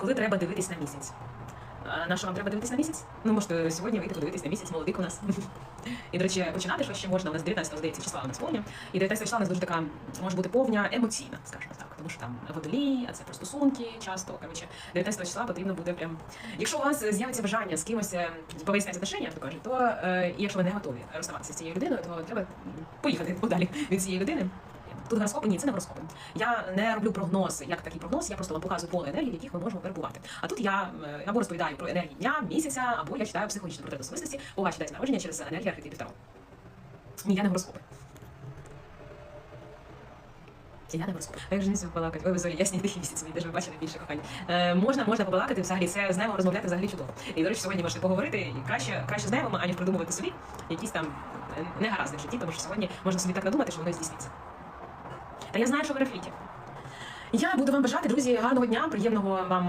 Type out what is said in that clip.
коли треба дивитись на місяць. На що вам треба дивитись на місяць? Ну, можете сьогодні вийти подивитись на місяць, молодик у нас. І, до речі, починати ж ще можна, у нас 19 здається, числа у нас повня. І 19 числа у нас дуже така може бути повня емоційна, скажімо так. Тому що там водолій, а це про стосунки часто. Коротше, 19 числа потрібно буде прям. Якщо у вас з'явиться бажання з кимось е, повиясняти отношення, то кажуть, то е, і якщо ви не готові розставатися з цією людиною, то треба поїхати подалі від цієї людини. Тут гороскопи, ні, це не гороскопи. Я не роблю прогноз, як такий прогноз, я просто вам показую поле енергії, в яких ми можемо перебувати. А тут я е, або розповідаю про енергії дня, місяця, або я читаю психологічний портрет особистості по вашій даті народження через енергію архетипів Таро. Ні, я не гороскопи. Я не гороскопи. А як же не побалакати? Ой, зорі, ясні тихі місяці, мені даже ви бачили більше кохання. Е, можна, можна побалакати взагалі, це з нами розмовляти взагалі чудово. І, до речі, сьогодні можете поговорити і краще, краще з ними, аніж придумувати собі якісь там е, негаразди в житті, тому що сьогодні можна собі так надумати, що воно здійсниться. Та я знаю, що ви графіті. Я буду вам бажати, друзі, гарного дня, приємного вам